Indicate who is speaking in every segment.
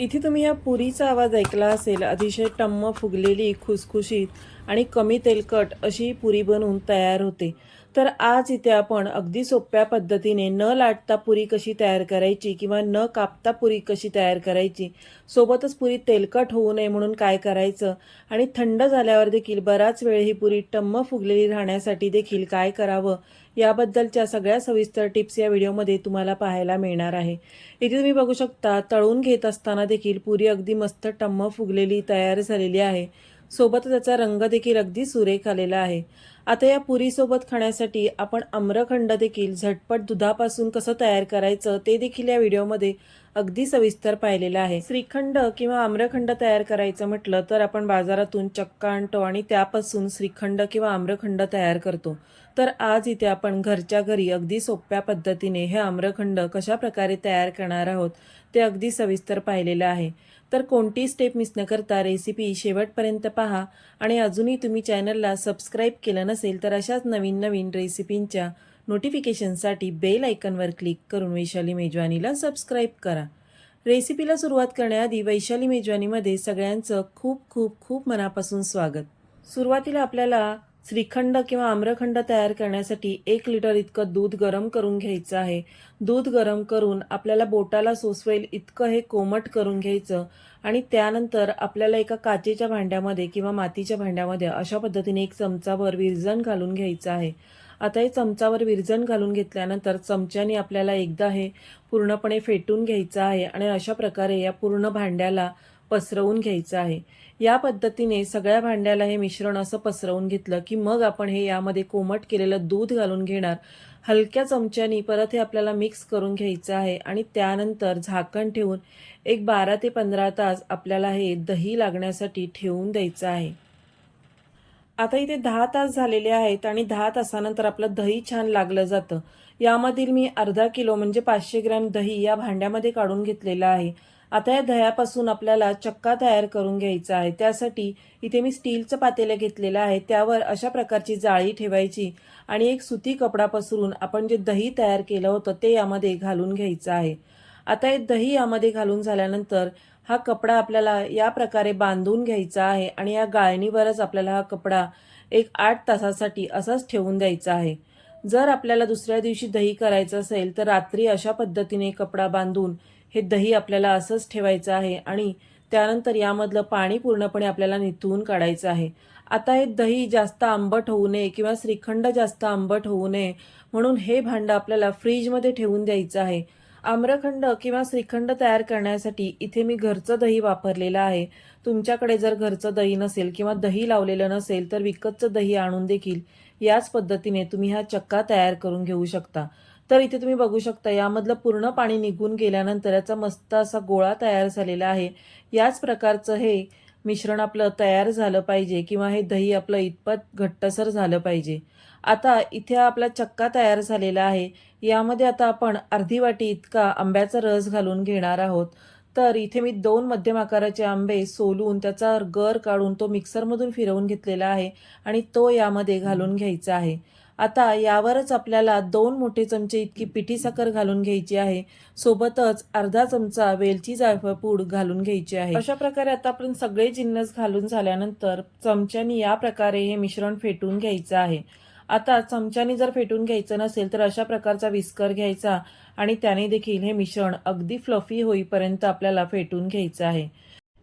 Speaker 1: इथे तुम्ही या पुरीचा आवाज ऐकला असेल अतिशय टम्म फुगलेली खुसखुशीत आणि कमी तेलकट अशी पुरी बनवून तयार होते. तर आज इथे आपण अगदी सोप्या पद्धतीने न लाटता पुरी कशी तयार करायची किंवा न कापता पुरी कशी तयार करायची सोबतच पुरी तेलकट होऊ नये म्हणून काय करायचं आणि थंड झाल्यावर देखील बराच वेळ ही पुरी टम्म फुगलेली राहण्यासाठी देखील काय करावं याबद्दलच्या सगळ्या सविस्तर टिप्स या व्हिडिओमध्ये तुम्हाला पाहायला मिळणार आहे. इथे तुम्ही बघू शकता तळून घेत असताना देखील पुरी अगदी मस्त टम्म फुगलेली तयार झालेली आहे. सोबत त्याचा रंग देखील अगदी सुरेख आलेला आहे. आता या पुरीसोबत खाण्यासाठी आपण आम्रखंड देखील झटपट दुधापासून कसं तयार करायचं ते देखील या व्हिडिओमध्ये अगदी सविस्तर पाहिलेलं आहे. श्रीखंड किंवा आम्रखंड तयार करायचं म्हटलं तर आपण बाजारातून चक्का आणतो आणि त्यापासून श्रीखंड किंवा आम्रखंड तयार करतो. तर आज इथे आपण घरच्या घरी अगदी सोप्या पद्धतीने हे आम्रखंड कशा प्रकारे तयार करणार आहोत ते अगदी सविस्तर पाहिलेलं आहे. तर कोणती स्टेप मिस न करता रेसिपी शेवटपर्यंत पहा आणि अजूनही तुम्ही चॅनलला सबस्क्राईब केलं नसेल तर अशाच नवीन नवीन रेसिपींच्या नोटिफिकेशनसाठी बेल आयकनवर क्लिक करून वैशाली मेजवानीला सबस्क्राईब करा. रेसिपीला सुरुवात करण्याआधी वैशाली मेजवानीमध्ये सगळ्यांचं खूप खूप खूप मनापासून स्वागत. सुरुवातीला आपल्याला श्रीखंड किंवा आम्रखंड तयार करण्यासाठी एक लिटर इतकं दूध गरम करून घ्यायचं आहे. दूध गरम करून आपल्याला बोटाला सोसवेल इतकं हे कोमट करून घ्यायचं आणि त्यानंतर आपल्याला एका काचेच्या भांड्यामध्ये किंवा मातीच्या भांड्यामध्ये अशा पद्धतीने एक चमचाभर विरजण घालून घ्यायचं आहे. आता हे चमचावर विरजण घालून घेतल्यानंतर चमच्याने आपल्याला एकदा हे पूर्णपणे फेटून घ्यायचं आहे आणि अशा प्रकारे या पूर्ण भांड्याला पसरवून घ्यायचं आहे. या पद्धतीने सगळ्या भांड्याला हे मिश्रण असं पसरवून घेतलं की मग आपण हे यामध्ये कोमट केलेलं दूध घालून घेणार. हलक्या चमच्यानी परत हे आपल्याला मिक्स करून घ्यायचं आहे आणि त्यानंतर झाकण ठेवून एक बारा ते पंधरा तास आपल्याला हे दही लागण्यासाठी ठेवून द्यायचं आहे. आता इथे दहा तास झालेले आहेत आणि दहा तासानंतर आपलं दही छान लागलं जातं. यामधील मी अर्धा किलो म्हणजे पाचशे ग्रॅम दही या भांड्यामध्ये काढून घेतलेलं आहे. आता या दह्यापासून आपल्याला चक्का तयार करून घ्यायचा आहे. त्यासाठी इथे मी स्टीलचं पातेलं घेतलेलं आहे. त्यावर अशा प्रकारची जाळी ठेवायची आणि एक सुती कपडा पसरून आपण जे दही तयार केलं होतं ते यामध्ये घालून घ्यायचं आहे. आता हे दही यामध्ये घालून झाल्यानंतर हा कपडा आपल्याला या प्रकारे बांधून घ्यायचा आहे आणि या गाळणीवरच आपल्याला हा कपडा एक आठ तासासाठी असाच ठेवून द्यायचा आहे. जर आपल्याला दुसऱ्या दिवशी दही करायचं असेल तर रात्री अशा पद्धतीने कपडा बांधून हे दही आपल्याला असंच ठेवायचं आहे आणि त्यानंतर यामधलं पाणी पूर्णपणे आपल्याला निथून काढायचं आहे. आता हे दही जास्त आंबट होऊ नये किंवा श्रीखंड जास्त आंबट होऊ नये म्हणून हे भांडं आपल्याला फ्रीजमध्ये ठेवून द्यायचं आहे. आम्रखंड किंवा श्रीखंड तयार करण्यासाठी इथे मी घरचं दही वापरलेलं आहे. तुमच्याकडे जर घरचं दही नसेल किंवा दही लावलेलं नसेल तर विकतचं दही आणून देखील याच पद्धतीने तुम्ही हा चक्का तयार करून घेऊ शकता. तर इथे तुम्ही बघू शकता यामधलं पूर्ण पाणी निघून गेल्यानंतर याचा मस्त असा गोळा तयार झालेला आहे. याच प्रकारचं हे मिश्रण आपलं तयार झालं पाहिजे किंवा हे दही आपलं इतपत घट्टसर झालं पाहिजे. आता इथे आपला चक्का तयार झालेला आहे. यामध्ये आता आपण अर्धी वाटी इतका आंब्याचा रस घालून घेणार आहोत. तर इथे मी दोन मध्यम आकाराचे आंबे सोलून त्याचा गर काढून तो मिक्सरमधून फिरवून घेतलेला आहे आणि तो यामध्ये घालून घ्यायचा आहे. आता यावरच आपल्याला दोन मोठे चमचे इतकी पिठी साखर घालून घ्यायची आहे. सोबतच अर्धा चमचा वेलची जायफळ पूड घालून घ्यायची आहे. अशा प्रकारे आता आपण सगळे जिन्नस घालून झाल्यानंतर चमच्यानी या प्रकारे हे मिश्रण फेटून घ्यायचं आहे. आता चमच्यानी जर फेटून घ्यायचं नसेल तर अशा प्रकारचा विस्कर घ्यायचा आणि त्याने देखील हे मिश्रण अगदी फ्लफी होईपर्यंत आपल्याला फेटून घ्यायचं आहे.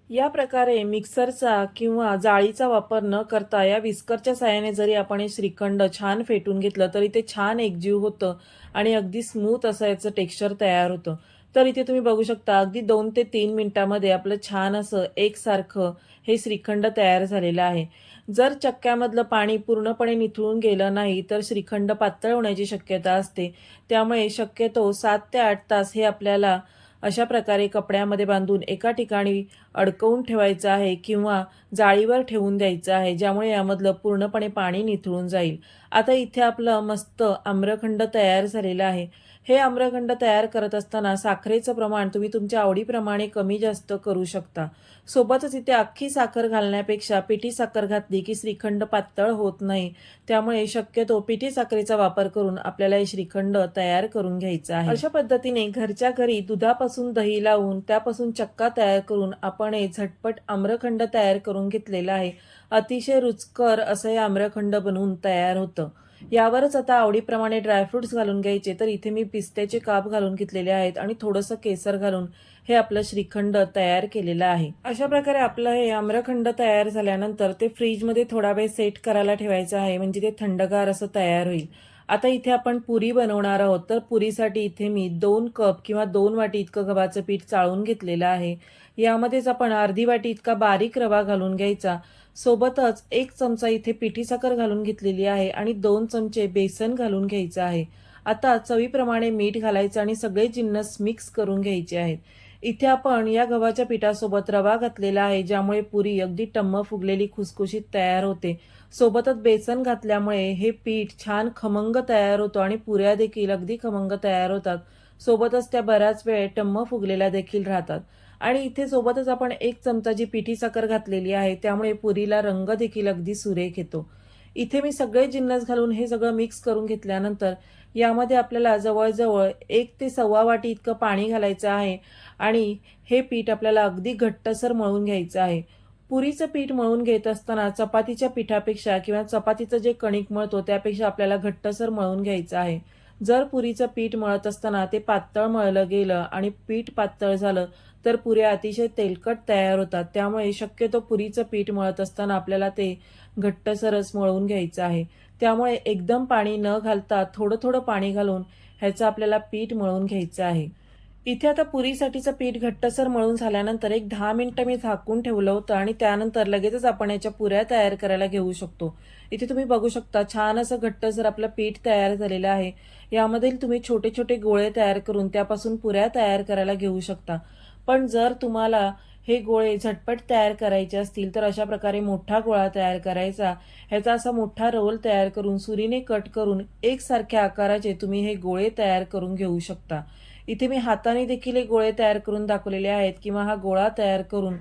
Speaker 1: या प्रकारे मिक्सरचा किंवा जाळीचा वापर न करता या विस्करच्या साह्याने जरी आपण हे श्रीखंड छान फेटून घेतलं तरी ते छान एकजीव होतं आणि अगदी स्मूथ असं याचं टेक्स्चर तयार होतं. तर इथे तुम्ही बघू शकता अगदी दोन ते तीन मिनिटामध्ये आपलं छान असं एकसारखं हे श्रीखंड तयार झालेलं आहे. जर चक्क्यामधलं पाणी पूर्णपणे निथळून गेलं नाही तर श्रीखंड पातळ होण्याची शक्यता असते. त्यामुळे शक्यतो सात ते आठ तास हे आपल्याला अशा प्रकारे कपड्यामध्ये बांधून एका ठिकाणी अडकवून ठेवायचं आहे किंवा जाळीवर ठेवून द्यायचं आहे ज्यामुळे यामधलं पूर्णपणे पाणी निथळून जाईल. आता इथे आपलं मस्त आम्रखंड तयार झालेलं आहे. हे आम्रखंड तयार करत असताना साखरेचं प्रमाण तुम्ही तुमच्या आवडीप्रमाणे कमी जास्त करू शकता. सोबतच इथे अख्खी साखर घालण्यापेक्षा पिठी साखर घातली की श्रीखंड पातळ होत नाही. त्यामुळे शक्यतो पिठी साखरेचा वापर करून आपल्याला हे श्रीखंड तयार करून घ्यायचा आहे. अशा पद्धतीने घरच्या घरी दुधापासून दही लावून त्यापासून चक्का तयार करून आपण हे झटपट आम्रखंड तयार करून घेतलेला आहे. अतिशय रुचकर असं हे आम्रखंड बनवून तयार होतं. यावरच आता आवडीप्रमाणे ड्रायफ्रुट्स घालून घ्यायचे. तर इथे मी पिस्त्याचे काप घालून घेतलेले आहेत आणि थोडंसं केसर घालून हे आपलं श्रीखंड तयार केलेलं आहे. अशा प्रकारे आपलं हे आम्रखंड तयार झाल्यानंतर ते फ्रीजमध्ये थोडा वेळ सेट करायला ठेवायचं आहे. म्हणजे ते थंडगार असं तयार होईल. आता इथे आपण पुरी बनवणार आहोत. तर पुरीसाठी इथे मी दोन कप किंवा दोन वाटी इतकं गव्हाचं पीठ चाळून घेतलेलं आहे. यामध्येच आपण अर्धी वाटी इतका बारीक रवा घालून घ्यायचा. सोबतच एक चमचा इथे पिठी साखर घालून घेतलेली आहे आणि दोन चमचे बेसन घालून घ्यायचं आहे. आता चवीप्रमाणे मीठ घालायचं आणि सगळे जिन्नस मिक्स करून घ्यायचे आहेत. इथे आपण या गव्हाच्या पिठासोबत रवा घातलेला आहे ज्यामुळे पुरी अगदी टम्म फुगलेली खुसखुशीत तयार होते. सोबतच बेसन घातल्यामुळे हे पीठ छान खमंग तयार होतो आणि पुऱ्या देखील अगदी खमंग तयार होतात. सोबतच त्या बऱ्याच वेळ टम्म फुगलेल्या देखील राहतात. आणि इथे सोबतच आपण एक चमचा जी पिठी साखर घातलेली आहे त्यामुळे पुरीला रंग देखील अगदी सुरेख येतो. इथे मी सगळे जिन्नस घालून हे सगळं मिक्स करून घेतल्यानंतर यामध्ये आपल्याला जवळजवळ एक ते सव्वा वाटी इतकं पाणी घालायचं आहे आणि हे पीठ आपल्याला अगदी घट्टसर मळून घ्यायचं आहे. पुरीचं पीठ मळून घेत असताना चपातीच्या पिठापेक्षा किंवा चपातीचं जे कणिक मळतो त्यापेक्षा आपल्याला घट्टसर मळून घ्यायचं आहे. जर पुरीचं पीठ मळत असताना ते पातळ मळलं गेलं आणि पीठ पातळ झालं तर पुऱ्या अतिशय तेलकट तयार होतात. त्यामुळे शक्यतो पुरीचं पीठ मळत असताना आपल्याला ते घट्टसरस मळून घ्यायचं आहे. त्यामुळे एकदम पाणी न घालता थोडं थोडं पाणी घालून ह्याचं आपल्याला पीठ मळून घ्यायचं आहे. इथे आता पुरीसाठीचं पीठ घट्टसर मळून झाल्यानंतर एक दहा मिनटं मी झाकून ठेवलं होतं आणि त्यानंतर लगेचच आपण याच्या पुऱ्या तयार करायला घेऊ शकतो. इथे तुम्ही बघू शकता छान असं घट्टसर आपलं पीठ तयार झालेलं आहे. यामधील तुम्ही छोटे छोटे गोळे तयार करून त्यापासून पुऱ्या तयार करायला घेऊ शकता. पण जर तुम्हाला हे गोळे झटपट तयार करायचे असतील तर अशा प्रकारे मोठा गोळा तयार करायचा. ह्याचा असा मोठा रोल तयार करून सुरीने कट करून एकसारख्या आकाराचे तुम्ही हे गोळे तयार करून घेऊ शकता. इथे मी हाताने देखील हे गोळे तयार करून दाखवलेले आहेत किंवा हा गोळा तयार करून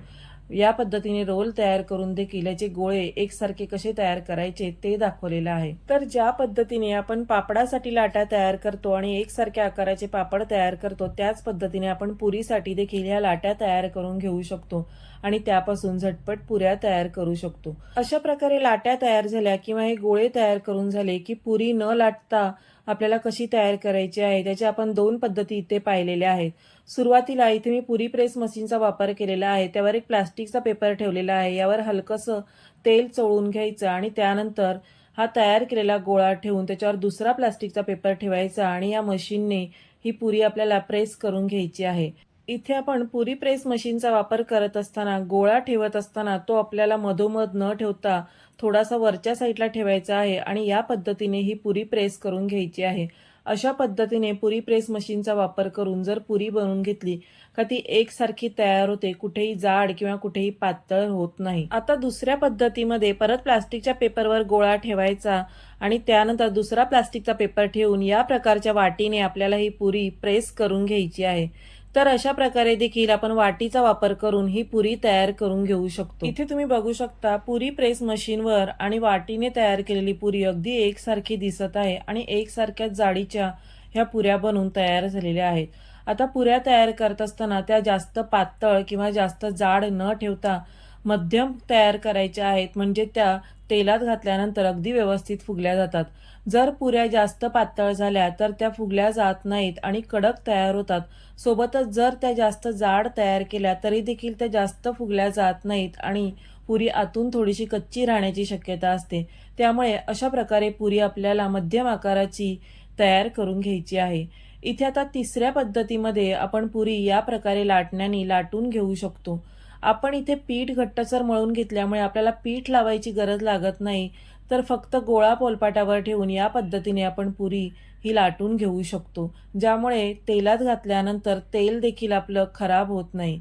Speaker 1: या पद्धतीने रोल तयार करून देखील याचे गोळे एकसारखे कसे तयार करायचे ते दाखवलेलं आहे. तर ज्या पद्धतीने आपण पापडासाठी लाटा तयार करतो आणि एकसारख्या आकाराचे पापड तयार करतो त्याच पद्धतीने आपण पुरीसाठी देखील ह्या लाट्या तयार करून घेऊ शकतो आणि त्यापासून झटपट पुऱ्या तयार करू शकतो. अशा प्रकारे लाट्या तयार झाल्या किंवा हे गोळे तयार करून झाले की पुरी न लाटता आपल्याला कशी तयार करायची आहे त्याच्या आपण दोन पद्धती इथे पाहिलेल्या आहेत. सुरुवातीला इथे मी पुरी प्रेस मशीनचा वापर केलेला आहे त्यावर एक प्लास्टिकचा पेपर ठेवलेला आहे यावर हलकंसं तेल चोळून घ्यायचं आणि त्यानंतर हा तयार केलेला गोळा ठेवून त्याच्यावर दुसरा प्लास्टिकचा पेपर ठेवायचा आणि या मशीनने ही पुरी आपल्याला प्रेस करून घ्यायची आहे. इथे आपण पुरी प्रेस मशीनचा वापर करत असताना गोळा ठेवत असताना तो आपल्याला मधोमध न ठेवता थोडासा वरच्या साईडला ठेवायचा आहे आणि या पद्धतीने ही पुरी प्रेस करून घ्यायची आहे. अशा पद्धतीने पुरी प्रेस मशीनचा वापर करून जर पुरी बनवून घेतली का ती एकसारखी तयार होते कुठेही जाड किंवा कुठेही पातळ होत नाही. आता दुसऱ्या पद्धतीमध्ये परत प्लास्टिकच्या पेपरवर गोळा ठेवायचा आणि त्यानंतर दुसरा प्लास्टिकचा पेपर ठेवून या प्रकारच्या वाटीने आपल्याला ही पुरी प्रेस करून घ्यायची आहे. तर अशा प्रकारे देखील आपण वाटीचा वापर करून ही पुरी तयार करून घेऊ शकतो. इथे तुम्ही बघू शकता पुरी प्रेस मशीनवर आणि वाटीने तयार केलेली पुरी अगदी एकसारखी दिसत आहे आणि एकसारख्याच जाडीच्या ह्या पुऱ्या बनवून तयार झालेल्या आहेत. आता पुऱ्या तयार करत असताना त्या जास्त पातळ किंवा जास्त जाड न ठेवता मध्यम तयार करायच्या आहेत. म्हणजे त्या तेलात घातल्यानंतर अगदी व्यवस्थित फुगल्या जातात. जर पुऱ्या जास्त पातळ झाल्या तर त्या फुगल्या जात नाहीत आणि कडक तयार होतात. सोबतच जर त्या जास्त जाड तयार केल्या तरी देखील त्या जास्त फुगल्या जात नाहीत आणि पुरी आतून थोडीशी कच्ची राहण्याची शक्यता असते. त्यामुळे अशा प्रकारे पुरी आपल्याला मध्यम आकाराची तयार करून घ्यायची आहे. इथे आता तिसऱ्या पद्धतीमध्ये आपण पुरी या प्रकारे लाटण्याने लाटून घेऊ शकतो. आपण इथे पीठ घट्टसर मळून घेतल्यामुळे आपल्याला पीठ लावायची गरज लागत नाही तर फक्त गोळा पोलपाटावर ठेवून या पद्धतीने आपण पुरी ही लाटून घेऊ शकतो ज्यामुळे तेलात घातल्यानंतर तेल देखील आपलं खराब होत नाही.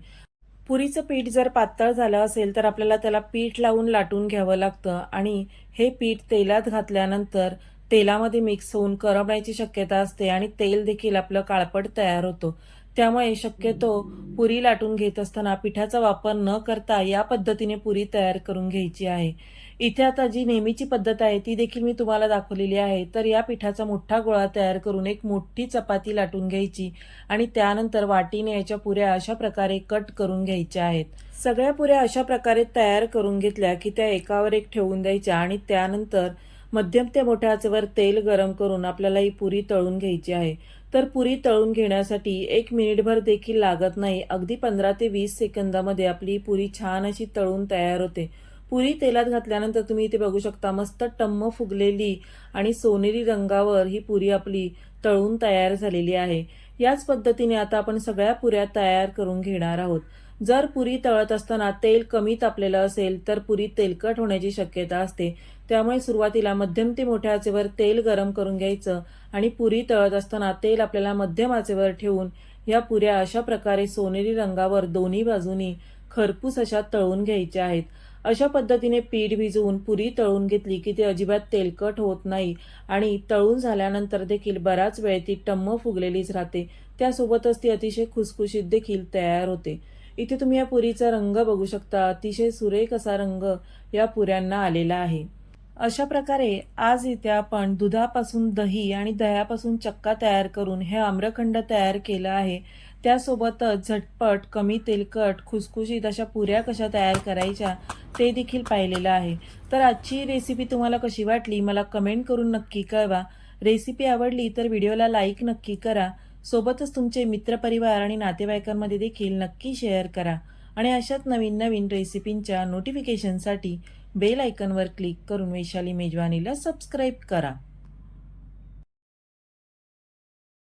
Speaker 1: पुरीचं पीठ जर पातळ झालं असेल तर आपल्याला त्याला पीठ लावून लाटून घ्यावं लागतं आणि हे पीठ तेलात घातल्यानंतर तेलामध्ये मिक्स होऊन करमण्याची शक्यता असते आणि तेल देखील आपलं काळपट तयार होतो. त्यामुळे शक्यतो पुरी लाटून घेत असताना पिठाचा वापर न करता या पद्धतीने पुरी तयार करून घ्यायची आहे. इथे आता जी नेहमीची पद्धत आहे ती देखील मी तुम्हाला दाखवलेली आहे. तर या पिठाचा मोठा गोळा तयार करून एक मोठी चपाती लाटून घ्यायची आणि त्यानंतर वाटीने याच्या पुऱ्या अशा प्रकारे कट करून घ्यायच्या आहेत. सगळ्या पुऱ्या अशा प्रकारे तयार करून घेतल्या की त्या एकावर एक ठेवून द्यायच्या आणि त्यानंतर मध्यम ते मोठ्या आचेवर तेल गरम करून आपल्याला ही पुरी तळून घ्यायची आहे. तर पुरी तळून घेण्यासाठी एक मिनिटभर देखील लागत नाही. अगदी पंधरा ते वीस सेकंदामध्ये आपली पुरी छान अशी तळून तयार होते. पुरी तेलात घातल्यानंतर तुम्ही इथे बघू शकता मस्त टम्म फुगलेली आणि सोनेरी रंगावर ही पुरी आपली तळून तयार झालेली आहे. याच पद्धतीने आता आपण सगळ्या पुऱ्या तयार करून घेणार आहोत. जर पुरी तळत असताना तेल कमी तापलेलं असेल तर पुरी तेलकट होण्याची शक्यता असते. त्यामुळे सुरुवातीला मध्यम ते मोठ्या आचेवर तेल गरम करून घ्यायचं आणि पुरी तळत असताना तेल आपल्याला मध्यम आचेवर ठेवून या पुऱ्या अशा प्रकारे सोनेरी रंगावर दोन्ही बाजूनी खरपूस अशा तळून घ्यायच्या आहेत. अशा पद्धतीने पीठ भिजवून पुरी तळून घेतली की ते अजिबात तेलकट होत नाही आणि तळून झाल्यानंतर देखील बराच वेळ ती टम्म फुगलेलीच राहते. त्यासोबतच ती अतिशय खुसखुशीत देखील तयार होते. इथे तुम्ही या पुरीचा रंग बघू शकता. अतिशय सुरेख असा रंग या पुऱ्यांना आलेला आहे. अशा प्रकारे आज इथे आपण दुधापासून दही आणि दह्यापासून चक्का तयार करून हे आम्रखंड तयार केलं आहे. त्यासोबतच झटपट कमी तेलकट खुसखुशीत अशा पुऱ्या कशा तयार करायच्या ते देखील पाहिलेलं आहे. तर आजची रेसिपी तुम्हाला कशी वाटली? मला कमेंट करून नक्की कळवा. रेसिपी आवडली तर व्हिडिओला लाईक नक्की करा. सोबतच तुमचे मित्रपरिवार आणि नातेवाईकांमध्ये देखील नक्की शेअर करा. आणि अशाच नवीन नवीन रेसिपींच्या नोटिफिकेशनसाठी बेल आयकनवर क्लिक करून वैशाली मेजवानीला सबस्क्राईब करा.